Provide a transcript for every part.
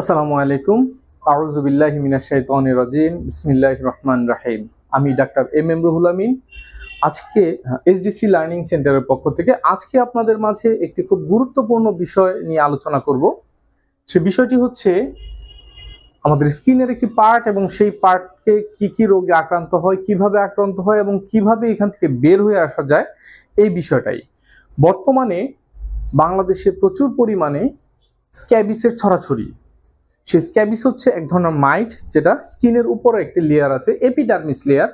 আসসালামু আলাইকুম। আউযুবিল্লাহি মিনাশ শাইতানির রাজিম। বিসমিল্লাহির রহমান রাহিম। আমি doctor M M Ruhul Amin. আজকে এইচডিসি লার্নিং সেন্টারের পক্ষ থেকে আজকে আপনাদের মাঝে একটি খুব গুরুত্বপূর্ণ বিষয় নিয়ে আলোচনা করব। সে বিষয়টি হচ্ছে, আমাদের স্কিনের একটি পার্ট এবং সেই পার্টকে কি কি রোগে আক্রান্ত হয়, কীভাবে আক্রান্ত হয় এবং কীভাবে এখান থেকে বের হয়ে আসা যায়, এই বিষয়টাই। বর্তমানে বাংলাদেশে প্রচুর পরিমাণে স্ক্যাবিসের ছড়াছড়ি। সেই স্ক্যাবিস হচ্ছে এক ধরনের মাইট, যেটা স্কিনের উপরে একটি লেয়ার আছে এপিডার্মিস লেয়ার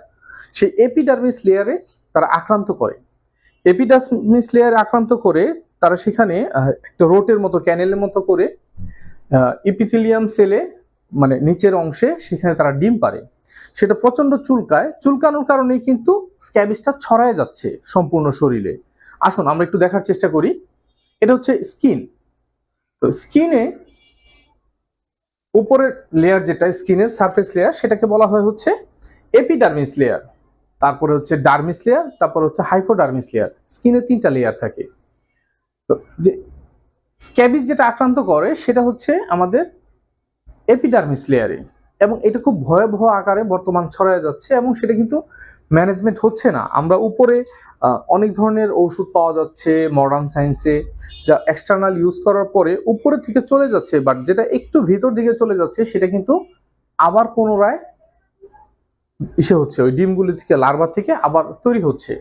সেই এপিডার্মিস লেয়ারে তারা আক্রান্ত করে। এপিডার্মিস লেয়ারে আক্রান্ত করে তারা সেখানে একটা রোটের মতো, ক্যানেলের মতো করে ইপিথিলিয়াম সেলে মানে নিচের অংশে সেখানে তারা ডিম পারে সেটা প্রচণ্ড চুলকায়। চুলকানোর কারণেই কিন্তু স্ক্যাবিসটা ছড়ায় যাচ্ছে সম্পূর্ণ শরীরে। আসুন, আমরা একটু দেখার চেষ্টা করি। এটা হচ্ছে স্কিন। তো স্কিনে উপরের লেয়ার যেটা স্কিনের সারফেস লেয়ার সেটাকে বলা হয় হচ্ছে এপিডার্মিস লেয়ার তারপরে হচ্ছে ডার্মিস লেয়ার তারপরে হচ্ছে হাইফোডার্মিস লেয়ার স্কিনে তিনটা লেয়ার থাকে। তো যে স্ক্যাবিজ যেটা আক্রান্ত করে, সেটা হচ্ছে আমাদের এপিডার্মিস লেয়ারে এবং এটা খুব ভয়াবহ আকারে বর্তমান ছড়ায় যাচ্ছে এবং সেটা কিন্তু ম্যানেজমেন্ট হচ্ছে না। আমরা উপরে অনেক ধরনের ওষুধ পাওয়া যাচ্ছে মডার্ন সায়েন্সে যা এক্সটার্নাল ইউজ করার পরে উপরের থেকে চলে যাচ্ছে বাট যেটা একটু ভিতর দিকে চলে যাচ্ছে, সেটা কিন্তু আবার পুনরায় ইসে হচ্ছে। ওই ডিমগুলি থেকে লার্ভা থেকে আবার তৈরি হচ্ছে।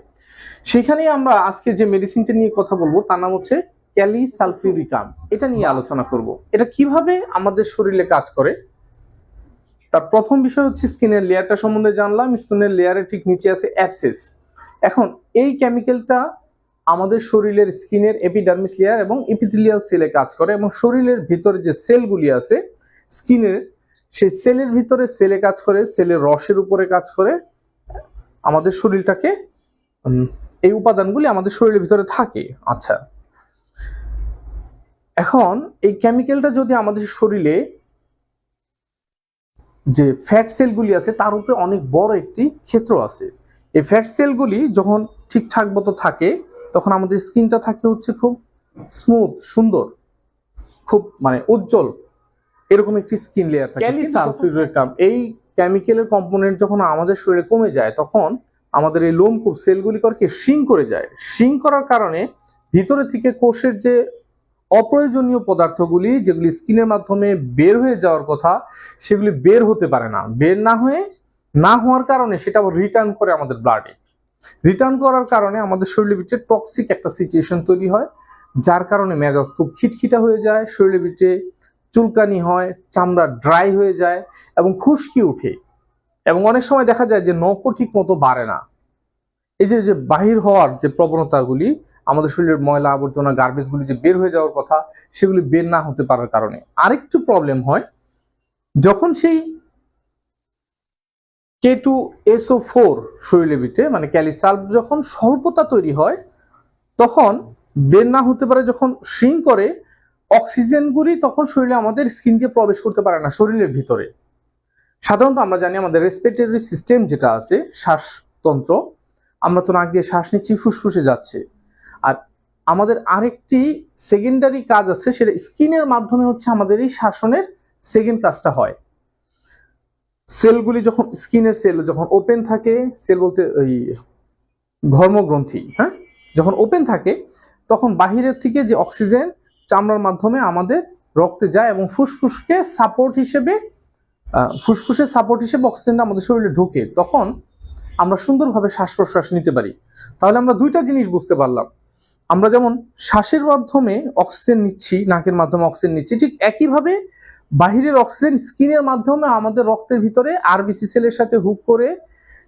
সেখানেই আমরা আজকে যে মেডিসিনটা নিয়ে কথা বলব, তার নাম হচ্ছে ক্যালি সালফিউরিকাম এটা নিয়ে আলোচনা করব। এটা কীভাবে আমাদের শরীরে কাজ করে? তার প্রথম বিষয় হচ্ছে স্কিনের লেয়ারটা সম্বন্ধে জানলাম, স্কিনের লেয়ারের ঠিক নিচে আছে অ্যাপসেস এখন এই কেমিক্যালটা আমাদের শরীরের স্কিনের এপিডার্মিস লেয়ার এবং এপিথিলিয়াল সেলে কাজ করে এবং শরীরের ভিতরে যে সেলগুলি আছে, স্কিনের, সেই সেলের ভিতরে সেলে কাজ করে সেলের রসের উপরে কাজ করে, আমাদের শরীরটাকে এই উপাদানগুলি আমাদের শরীরের ভিতরে থাকে। আচ্ছা। এখন এই কেমিক্যালটা যদি আমাদের শরীরে যে ফ্যাট সেলগুলি আছে তার উপরে অনেক বড় একটি ক্ষেত্র আছে। এই ফ্যাট সেলগুলি যখন ঠিকঠাক মতো থাকে তখন আমাদের স্কিনটা থাকে হচ্ছে খুব স্মুথ সুন্দর খুব মানে উজ্জ্বল এরকম একটি স্কিন লেয়ার থাকে। ক্যালিসালফিউরিকাম এই কেমিক্যালের কম্পোনেন্ট যখন আমাদের শরীরে কমে যায় তখন আমাদের এই লোমকূপ সেলগুলি করকে শিং করে যায়। শিং করার কারণে ভিতরে থেকে কোষের যে অপ্রয়োজনীয় পদার্থগুলি যেগুলি স্কিনের মাধ্যমে বের হয়ে যাওয়ার কথা, সেগুলি বের হতে পারে না। বের না হয়ে না হওয়ার কারণে সেটা রিটার্ন করে আমাদের ব্লাডে রিটার্ন করার কারণে আমাদের শরীরের ভিতরে টক্সিক একটা সিচুয়েশন তৈরি হয়, যার কারণে মেজাজ খুব খিটখিটা হয়ে যায়, শরীরের ভিতরে চুলকানি হয়, চামড়া ড্রাই হয়ে যায় এবং খুশকি উঠে এবং অনেক সময় দেখা যায় যে নখও ঠিক মতো বাড়ে না। এই যে যে বাহির হওয়ার যে প্রবণতাগুলি আমাদের শরীরের ময়লা আবর্জনা গার্বেজগুলি যে বের হয়ে যাওয়ার কথা, সেগুলি বের না হতে পারার কারণে। আরেকটু প্রবলেম হয়, যখন সেই কে টু এসও ফোর শরীরের মানে ক্যালিসাল্প যখন স্বল্পতা তৈরি হয়, তখন বের না হতে পারে যখন শিং করে অক্সিজেনগুলি তখন শরীরে আমাদের স্কিন দিয়ে প্রবেশ করতে পারে না, শরীরের ভিতরে। সাধারণত আমরা জানি আমাদের রেসপিরেটরি সিস্টেম যেটা আছে, শ্বাসতন্ত্র, আমরা তো নাক দিয়ে শ্বাস নিচ্ছি, ফুসফুসে যাচ্ছে। আর আমাদের আরেকটি সেকেন্ডারি কাজ আছে, সেটা স্কিনের মাধ্যমে হচ্ছে আমাদের এই শাসনের সেকেন্ড কাজটা হয়। সেলগুলি যখন স্কিনের সেল যখন ওপেন থাকে সেল বলতে ওই ঘর্মগ্রন্থি হ্যাঁ? যখন ওপেন থাকে, তখন বাহিরের থেকে যে অক্সিজেন চামড়ার মাধ্যমে আমাদের রক্তে যায় এবং ফুসফুসকে সাপোর্ট হিসেবে ফুসফুসের সাপোর্ট হিসেবে অক্সিজেনটা আমাদের শরীরে ঢোকে, তখন আমরা সুন্দরভাবে শ্বাস প্রশ্বাস নিতে পারি। তাহলে আমরা দুইটা জিনিস বুঝতে পারলাম। আমরা যেমন শ্বাসের মাধ্যমে অক্সিজেন নিচ্ছি, নাকের মাধ্যমে অক্সিজেন নিচ্ছি, ঠিক একইভাবে বাহিরের অক্সিজেন স্কিনের মাধ্যমে আমাদের রক্তের ভিতরে আরবিসি সেলের সাথে হুক করে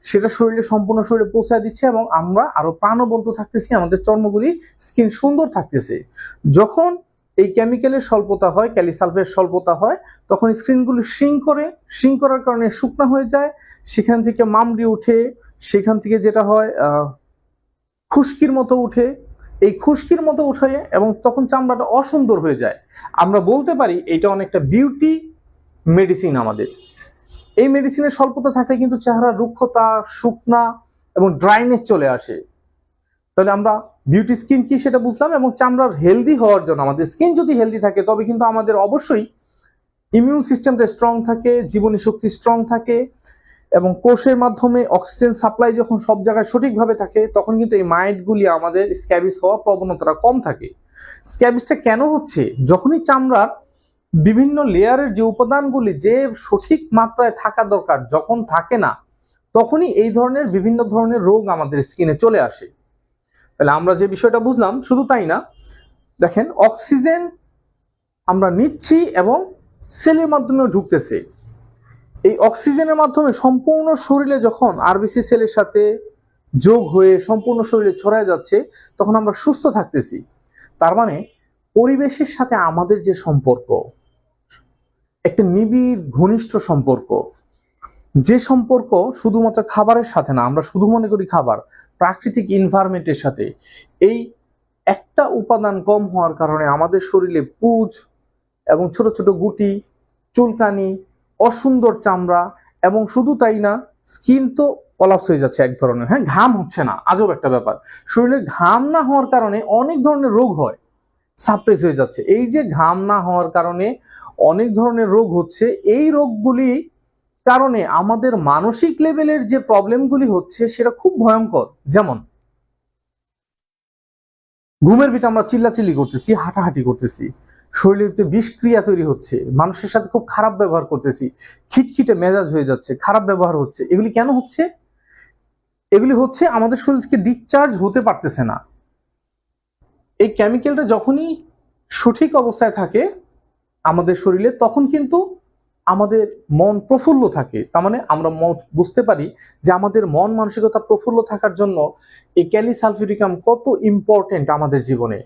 সেটা শরীরে, সম্পূর্ণ শরীরে পৌঁছায় দিচ্ছে এবং আমরা আরও প্রাণবন্ত থাকতেছি, আমাদের চর্মগুলি স্কিন সুন্দর থাকতেছে। যখন এই কেমিক্যালের স্বল্পতা হয়, ক্যালিসালফের স্বল্পতা হয়, তখন স্ক্রিনগুলো শিং করে শিং করার কারণে শুকনা হয়ে যায়, সেখান থেকে মামড়ি উঠে, সেখান থেকে যেটা হয় খুশকির মতো উঠে এই খুশকির মতো উঠে এবং তখন চামড়াটা অসুন্দর হয়ে যায়। আমরা বলতে পারি এটা অনেকটা বিউটি মেডিসিন আমাদের। এই মেডিসিনের স্বল্পতা থাকলে কিন্তু চেহারা রুক্ষতা, শুকনা এবং ড্রাইনেস চলে আসে। তাহলে আমরা বিউটি স্কিন কি সেটা বুঝলাম এবং চামড়ার হেলদি হওয়ার জন্য, আমাদের স্কিন যদি হেলদি থাকে তবে কিন্তু আমাদের অবশ্যই ইমিউন সিস্টেমটা স্ট্রং থাকে, জীবনী শক্তি স্ট্রং থাকে। এবং কোষের মাধ্যমে অক্সিজেন সাপ্লাই যখন সব জায়গায় সঠিকভাবে থাকে, তখন কিন্তু এই মাইটগুলি আমাদের স্ক্যাবিস হওয়ার প্রবণতাটা কম থাকে। স্ক্যাবিসটা কেন হচ্ছে? যখনই চামড়ার বিভিন্ন লেয়ারের যে উপাদানগুলি যে সঠিক মাত্রায় থাকা দরকার, যখন থাকে না, তখনই এই ধরনের বিভিন্ন ধরনের রোগ আমাদের স্কিনে চলে আসে। তাহলে আমরা যে বিষয়টা বুঝলাম, শুধু তাই না, দেখেন অক্সিজেন আমরা নিচ্ছি এবং সেলের মাধ্যমে ঢুকতেছে। এই অক্সিজেনের মাধ্যমে সম্পূর্ণ শরীরে যখন আরবিসি সেলের সাথে যোগ হয়ে সম্পূর্ণ শরীরে ছড়ায় যাচ্ছে, তখন আমরা সুস্থ থাকতেছি। তার মানে পরিবেশের সাথে আমাদের যে সম্পর্ক, একটা নিবিড়, ঘনিষ্ঠ সম্পর্ক, যে সম্পর্ক শুধুমাত্র খাবারের সাথে না, আমরা শুধু মনে করি খাবার, প্রাকৃতিক ইনভায়রনমেন্টের সাথে, এই একটা উপাদান কম হওয়ার কারণে আমাদের শরীরে পুজ এবং ছোট ছোট গুটি, চুলকানি অসুন্দর চামড়া এবং শুধু তাই না স্কিন তো কলাপস হয়ে যাচ্ছে এক ধরনের। হ্যাঁ ঘাম হচ্ছে না, আজব একটা ব্যাপার। শরীরে ঘাম না হওয়ার কারণে অনেক ধরনের রোগ হয় সাপ্রেস হয়ে যাচ্ছে। এই যে ঘাম না হওয়ার কারণে অনেক ধরনের রোগ হচ্ছে, এই রোগগুলি কারণে আমাদের মানসিক লেভেলের যে প্রবলেমগুলি হচ্ছে, সেটা খুব ভয়ঙ্কর। যেমন, ঘুমের ভিতরে আমরা চিল্লাচিল্লি করতেছি, হাঁটাহাঁটি করতেছি। শরীরে বিষক্রিয়া তৈরি হচ্ছে, মানুষের সাথে খুব খারাপ ব্যবহার করতেছি, খিটখিটে মেজাজ হয়ে যাচ্ছে, খারাপ ব্যবহার হচ্ছে। এগুলি কেন হচ্ছে? এগুলি হচ্ছে আমাদের শরীর থেকে ডিসচার্জ হতে পারতেছে না। এই কেমিক্যালটা যখনই সঠিক অবস্থায় থাকে আমাদের শরীরে, তখন কিন্তু আমাদের মন প্রফুল্ল থাকে। তার মানে আমরা বুঝতে পারি যে আমাদের মন মানসিকতা প্রফুল্ল থাকার জন্য এই ক্যালিসালফিউরিকাম কত ইম্পর্টেন্ট আমাদের জীবনে।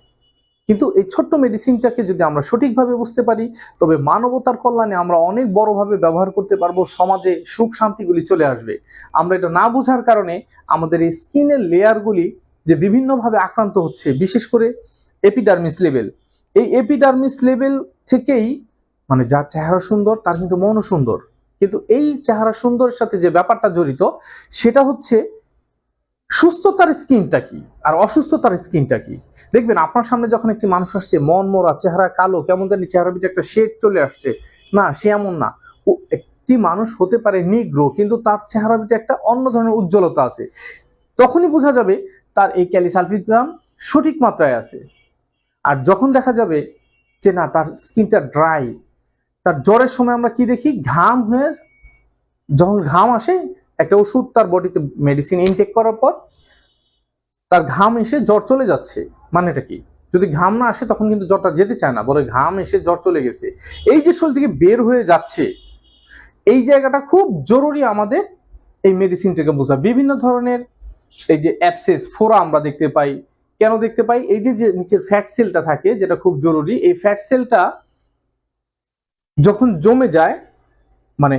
কিন্তু এই ছোট্ট মেডিসিনটাকে যদি আমরা সঠিকভাবে বুঝতে পারি, তবে মানবতার কল্যাণে আমরা অনেক বড়ভাবে ব্যবহার করতে পারব, সমাজে সুখ শান্তিগুলি চলে আসবে। আমরা এটা না বোঝার কারণে আমাদের এই স্কিনের লেয়ারগুলি যে বিভিন্নভাবে আক্রান্ত হচ্ছে, বিশেষ করে এপিডার্মিস লেভেল এই এপিডার্মিস লেভেল থেকেই মানে যার চেহারা সুন্দর, তার কিন্তু মনও সুন্দর। কিন্তু এই চেহারা সুন্দরের সাথে যে ব্যাপারটা জড়িত, সেটা হচ্ছে সুস্থতার স্কিনটা কি? আর অসুস্থতার স্কিনটা কি? দেখবেন, আপনার সামনে যখন একটি মানুষ আসছে, মন মরা, চেহারা কালো, কেমন জানি চেহারা ভিতরে একটা শেড চলে আসছে। না, সে এমন না। ও একটি মানুষ হতে পারে নিগ্রো, কিন্তু তার চেহারা ভিতরে একটা অন্য ধরনের উজ্জ্বলতা আছে। তখনই বোঝা যাবে তার এই ক্যালিসালফিগ্রাম সঠিক মাত্রায় আছে। আর যখন দেখা যাবে যে, না, তার স্কিনটা ড্রাই তার জ্বরের সময় আমরা কি দেখি? ঘাম হয়ে যখন ঘাম আসে একটা ওষুধ, তার বডিতে মেডিসিন ইনটেক করার পর তার ঘাম এসে জ্বর চলে যাচ্ছে। মানেটা কি? যদি ঘাম না আসে তখন কিন্তু জ্বরটা যেতে চায় না। বলে ঘাম এসে জ্বর চলে গেছে। এই যে শরীর থেকে বের হয়ে যাচ্ছে, এই জায়গাটা খুব জরুরি আমাদের এই মেডিসিনটাকে বোঝা। বিভিন্ন ধরনের এই যে অ্যাপসেস ফোরা আমরা দেখতে পাই। কেন দেখতে পাই? এই যে যে নিচের ফ্যাট সেলটা থাকে, যেটা খুব জরুরি, এই ফ্যাট সেলটা যখন জমে যায় মানে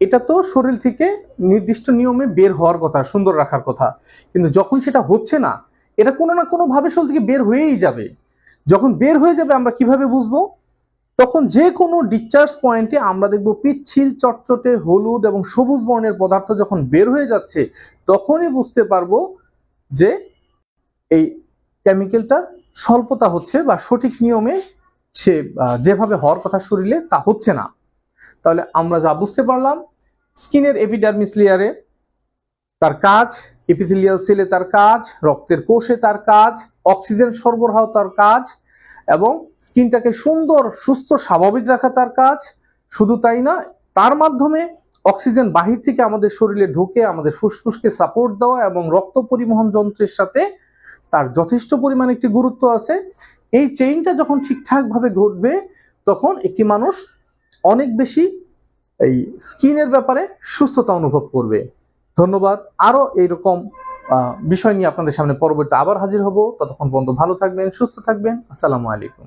এটা তো শরীর থেকে নির্দিষ্ট নিয়মে বের হওয়ার কথা, সুন্দর রাখার কথা। কিন্তু যখন সেটা হচ্ছে না, এটা কোনো না কোনো ভাবে শরীর থেকে বের হয়েই যাবে। যখন বের হয়ে যাবে, আমরা কীভাবে বুঝব? তখন যে কোনো ডিসচার্জ পয়েন্টে আমরা দেখব পিচ্ছিল, চটচটে, হলুদ এবং সবুজ বর্ণের পদার্থ যখন বের হয়ে যাচ্ছে, তখনই বুঝতে পারব যে এই কেমিক্যালটার স্বল্পতা হচ্ছে বা সঠিক নিয়মে সে যেভাবে হওয়ার কথা শরীরে তা হচ্ছে না। তাহলে আমরা যা বুঝতে পারলাম স্কিনের এপিডার্মিস লেয়ারে তার কাজ এপিথেলিয়াল সেলে তার কাজ, রক্তের কোষে তার কাজ অক্সিজেন সরবরাহ তার কাজ, এবং স্কিনটাকে সুন্দর, সুস্থ, স্বাভাবিক রাখা তার কাজ। শুধু তাই না, তার মাধ্যমে অক্সিজেন বাহির থেকে আমাদের শরীরে ঢুকে, আমাদের ফুসফুসকে সাপোর্ট দেওয়া এবং রক্ত পরিবহন যন্ত্রের সাথে তার যথেষ্ট পরিমাণ একটি গুরুত্ব আছে। এই চেইনটা যখন ঠিকঠাকভাবে ঘটবে, তখন একটি মানুষ অনেক বেশি এই স্কিনের ব্যাপারে সুস্থতা অনুভব করবে। ধন্যবাদ। আরও এইরকম বিষয় নিয়ে আপনাদের সামনে পরবর্তী আবার হাজির হব। ততক্ষণ পর্যন্ত ভালো থাকবেন, সুস্থ থাকবেন। আসসালামু আলাইকুম।